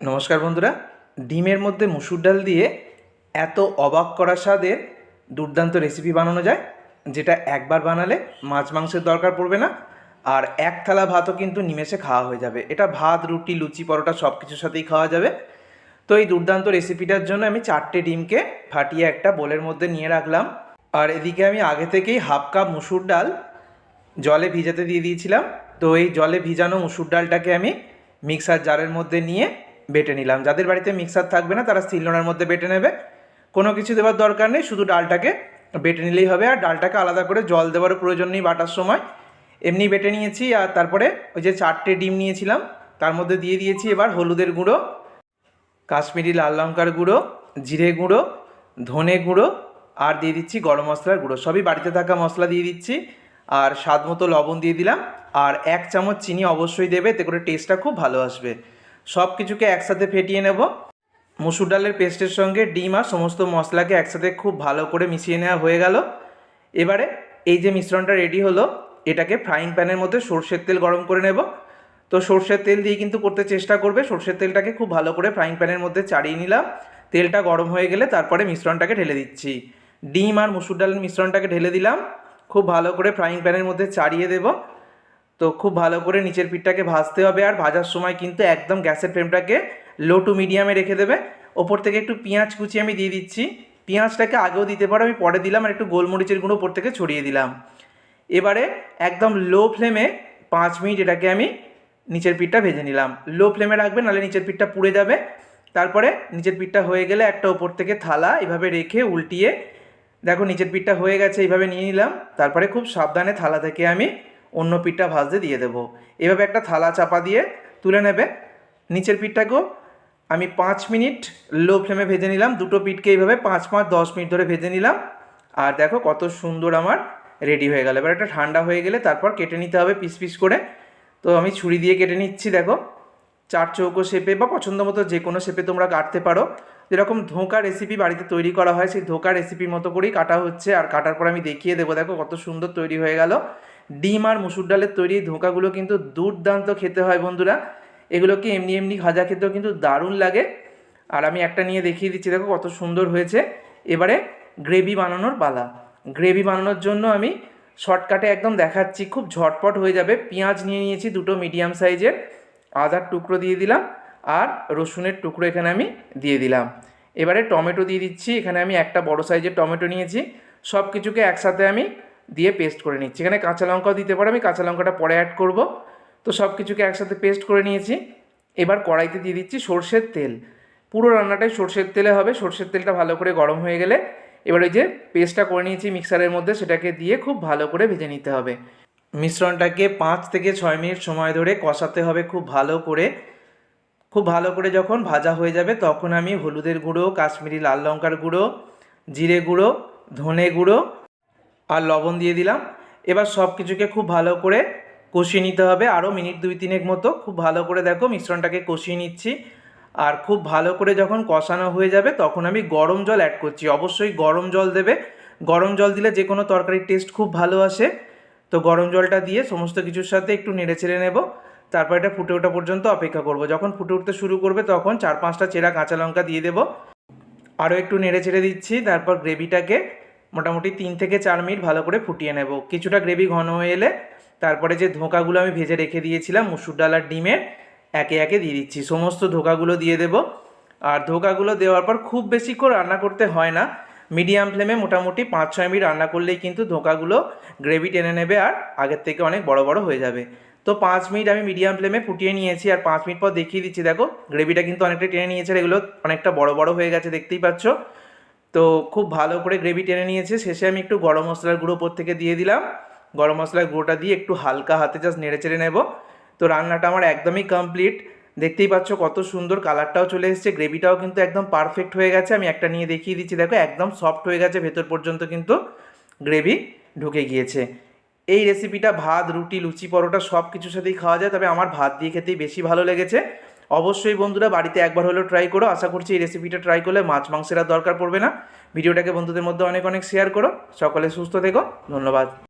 নমস্কার বন্ধুরা। ডিমের মধ্যে মুসুর ডাল দিয়ে এত অবাক করা স্বাদের দুর্দান্ত রেসিপি বানানো যায়, যেটা একবার বানালে মাছ মাংসের দরকার পড়বে না, আর এক থালা ভাতও কিন্তু নিমেষে খাওয়া হয়ে যাবে। এটা ভাত, রুটি, লুচি, পরোটা সব কিছুর সাথেই খাওয়া যাবে। তো এই দুর্দান্ত রেসিপিটার জন্য আমি চারটে ডিমকে ফাটিয়ে একটা বোলের মধ্যে নিয়ে রাখলাম। আর এদিকে আমি আগে থেকেই হাফ কাপ মুসুর ডাল জলে ভিজাতে দিয়ে দিয়েছিলাম। তো এই জলে ভিজানো মুসুর ডালটাকে আমি মিক্সার জারের মধ্যে নিয়ে বেটে নিলাম। যাদের বাড়িতে মিক্সার থাকবে না, তারা শিলনোড়ার মধ্যে বেটে নেবে। কোনো কিছু দেওয়ার দরকার নেই, শুধু ডালটাকে বেটে নিলেই হবে। আর ডালটাকে আলাদা করে জল দেওয়ার প্রয়োজন নেই বাটার সময়। এমনি বেটে নিয়েছি, আর তারপরে ওই যে চারটে ডিম নিয়েছিলাম, তার মধ্যে দিয়ে দিয়েছি এবার হলুদের গুঁড়ো, কাশ্মীরি লাল লঙ্কার গুঁড়ো, জিরে গুঁড়ো, ধনে গুঁড়ো, আর দিয়ে দিচ্ছি গরম মশলার গুঁড়ো। সবই বাড়িতে থাকা মশলা দিয়ে দিচ্ছি। আর স্বাদ মতো লবণ দিয়ে দিলাম। আর এক চামচ চিনি অবশ্যই দেবে, এতে করে টেস্টটা খুব ভালো আসবে। সব কিছুকে একসাথে ফেটিয়ে নেব। মুসুর ডালের পেস্টের সঙ্গে ডিম আর সমস্ত মশলাকে একসাথে খুব ভালো করে মিশিয়ে নেওয়া হয়ে গেল। এবারে এই যে মিশ্রণটা রেডি হলো, এটাকে ফ্রাইং প্যানের মধ্যে সর্ষের তেল গরম করে নেব। তো সর্ষের তেল দিয়ে কিন্তু করতে চেষ্টা করবে, সর্ষের তেলটাকে খুব ভালো করে ফ্রাইং প্যানের মধ্যে চাড়িয়ে নিলাম। তেলটা গরম হয়ে গেলে তারপরে মিশ্রণটাকে ঢেলে দিচ্ছি। ডিম আর মুসুর ডালের মিশ্রণটাকে ঢেলে দিলাম। খুব ভালো করে ফ্রাইং প্যানের মধ্যে চাড়িয়ে দেব। তো খুব ভালো করে নিচের পিঠটাকে ভাজতে হবে আর ভাজার সময় কিন্তু একদম গ্যাসের ফ্লেমটাকে লো টু মিডিয়ামে রেখে দেবে। ওপর থেকে একটু পেঁয়াজ কুচি আমি দিয়ে দিচ্ছি। পেঁয়াজটাকে আগেও দিতে পারো, আমি পরে দিলাম আর একটু গোলমরিচের গুঁড়ো ওপর থেকে ছড়িয়ে দিলাম। এবারে একদম লো ফ্লেমে পাঁচ মিনিট এটাকে আমি নিচের পিঠটা ভেজে নিলাম। লো ফ্লেমে রাখবে, নাহলে নিচের পিঠটা পুড়ে যাবে। তারপরে নিচের পিঠটা হয়ে গেলে একটা ওপর থেকে থালা এভাবে রেখে উল্টিয়ে, দেখো নিচের পিঠটা হয়ে গেছে এইভাবে নিয়ে নিলাম। তারপরে খুব সাবধানে থালা থেকে আমি অন্য পিঠটা ভাজতে দিয়ে দেবো। এভাবে একটা থালা চাপা দিয়ে তুলে নেবে। নিচের পিঠটাকেও আমি পাঁচ মিনিট লো ফ্লেমে ভেজে নিলাম। দুটো পিঠকে এইভাবে পাঁচ পাঁচ দশ মিনিট ধরে ভেজে নিলাম। আর দেখো কত সুন্দর আমার রেডি হয়ে গেল। এবার এটা ঠান্ডা হয়ে গেলে তারপর কেটে নিতে হবে পিস পিস করে। তো আমি ছুরি দিয়ে কেটে নিচ্ছি, দেখো। চার চৌকো শেপে বা পছন্দ মতো যে কোনো শেপে তোমরা কাটতে পারো। যেরকম ধোঁকা রেসিপি বাড়িতে তৈরি করা হয়, সেই ধোঁকা রেসিপির মতো করেই কাটা হচ্ছে। আর কাটার পর আমি দেখিয়ে দেবো, দেখো কত সুন্দর তৈরি হয়ে গেল। ডিম আর মুসুর ডালের তৈরি ধোঁকাগুলো কিন্তু দুর্দান্ত খেতে হয় বন্ধুরা। এগুলোকে এমনি এমনি ভাজা খেতেও কিন্তু দারুণ লাগে। আর আমি একটা নিয়ে দেখিয়ে দিচ্ছি, দেখো কত সুন্দর হয়েছে। এবারে গ্রেভি বানানোর পালা। গ্রেভি বানানোর জন্য আমি শর্টকাটে একদম দেখাচ্ছি, খুব ঝটপট হয়ে যাবে। পেঁয়াজ নিয়ে নিয়েছি দুটো মিডিয়াম সাইজের, আদার টুকরো দিয়ে দিলাম আর রসুনের টুকরো এখানে আমি দিয়ে দিলাম। এবারে টমেটো দিয়ে দিচ্ছি, এখানে আমি একটা বড় সাইজের টমেটো নিয়েছি। সব কিছুকে একসাথে আমি দিয়ে পেস্ট করে নিচ্ছি। এখানে কাঁচা লঙ্কাও দিতে পারো, আমি কাঁচা লঙ্কাটা পরে অ্যাড করব। তো সব কিছুকে একসাথে পেস্ট করে নিয়েছি। এবার কড়াইতে দিয়ে দিচ্ছি সর্ষের তেল। পুরো রান্নাটাই সর্ষের তেলে হবে। সর্ষের তেলটা ভালো করে গরম হয়ে গেলে এবার ওই যে পেস্টটা করে নিয়েছি মিক্সারের মধ্যে, সেটাকে দিয়ে খুব ভালো করে ভেজে নিতে হবে। মিশ্রণটাকে পাঁচ থেকে ছয় মিনিট সময় ধরে কষাতে হবে খুব ভালো করে। খুব ভালো করে যখন ভাজা হয়ে যাবে, তখন আমি হলুদের গুঁড়ো, কাশ্মীরি লাল লঙ্কার গুঁড়ো, জিরে গুঁড়ো, ধনে গুঁড়ো আর লবণ দিয়ে দিলাম। এবার সব কিছুকে খুব ভালো করে কষিয়ে নিতে হবে। আরও মিনিট দুই তিনেক মতো খুব ভালো করে দেখো মিশ্রণটাকে কষিয়ে নিচ্ছি। আর খুব ভালো করে যখন কষানো হয়ে যাবে তখন আমি গরম জল অ্যাড করছি। অবশ্যই গরম জল দেবে। গরম জল দিলে যে কোনো তরকারির টেস্ট খুব ভালো আসে। তো গরম জলটা দিয়ে সমস্ত কিছুর সাথে একটু নেড়ে ছেড়ে নেব। তারপর এটা ফুটে ওঠা পর্যন্ত অপেক্ষা করব। যখন ফুটে উঠতে শুরু করবে তখন চার পাঁচটা চেরা কাঁচা লঙ্কা দিয়ে দেবো। আরও একটু নেড়ে ছেড়ে দিচ্ছি। তারপর গ্রেভিটাকে মোটামুটি তিন থেকে চার মিনিট ভালো করে ফুটিয়ে নেব। কিছুটা গ্রেভি ঘন হয়ে এলে তারপরে যে ধোঁকাগুলো আমি ভেজে রেখে দিয়েছিলাম, মুসুর ডাল আর ডিমের, একে একে দিয়ে দিচ্ছি। সমস্ত ধোঁকাগুলো দিয়ে দেব। আর ধোঁকাগুলো দেওয়ার পর খুব বেশিক্ষণ রান্না করতে হয় না। মিডিয়াম ফ্লেমে মোটামুটি পাঁচ ছয় মিনিট রান্না করলেই কিন্তু ধোঁকাগুলো গ্রেভি টেনে নেবে আর আগের থেকে অনেক বড় বড় হয়ে যাবে। তো পাঁচ মিনিট আমি মিডিয়াম ফ্লেমে ফুটিয়ে নিয়েছি আর পাঁচ মিনিট পর দেখিয়ে দিচ্ছি। দেখো, গ্রেভিটা কিন্তু অনেকটা টেনে নিয়েছে এগুলো অনেকটা বড় বড় হয়ে গেছে, দেখতেই পাচ্ছ। তো খুব ভালো করে গ্রেভি টেনে নিয়েছে। শেষে আমি একটু গরম মশলার গুঁড়ো ওপর থেকে দিয়ে দিলাম। গরম মশলার গুঁড়োটা দিয়ে একটু হালকা হাতে জাস্ট নেড়ে চেড়ে নেব। তো রান্নাটা আমার একদমই কমপ্লিট দেখতেই পাচ্ছ কত সুন্দর কালারটাও চলে এসেছে। গ্রেভিটাও কিন্তু একদম পারফেক্ট হয়ে গেছে। আমি একটা নিয়ে দেখিয়ে দিচ্ছি। দেখো, একদম সফট হয়ে গেছে। ভেতর পর্যন্ত কিন্তু গ্রেভি ঢুকে গিয়েছে। এই রেসিপিটা ভাত, রুটি, লুচি, পরোটা সব কিছুর সাথেই খাওয়া যায়। তবে আমার ভাত দিয়ে খেতেই বেশি ভালো লেগেছে। অবশ্যই বন্ধুরা বাড়িতে একবার হলেও ট্রাই করো। আশা করছি এই রেসিপিটা ট্রাই করলে মাছ মাংসের আর দরকার পড়বে না। ভিডিওটাকে বন্ধুদের মধ্যে অনেক অনেক শেয়ার করো। সকলে সুস্থ থেকো। ধন্যবাদ।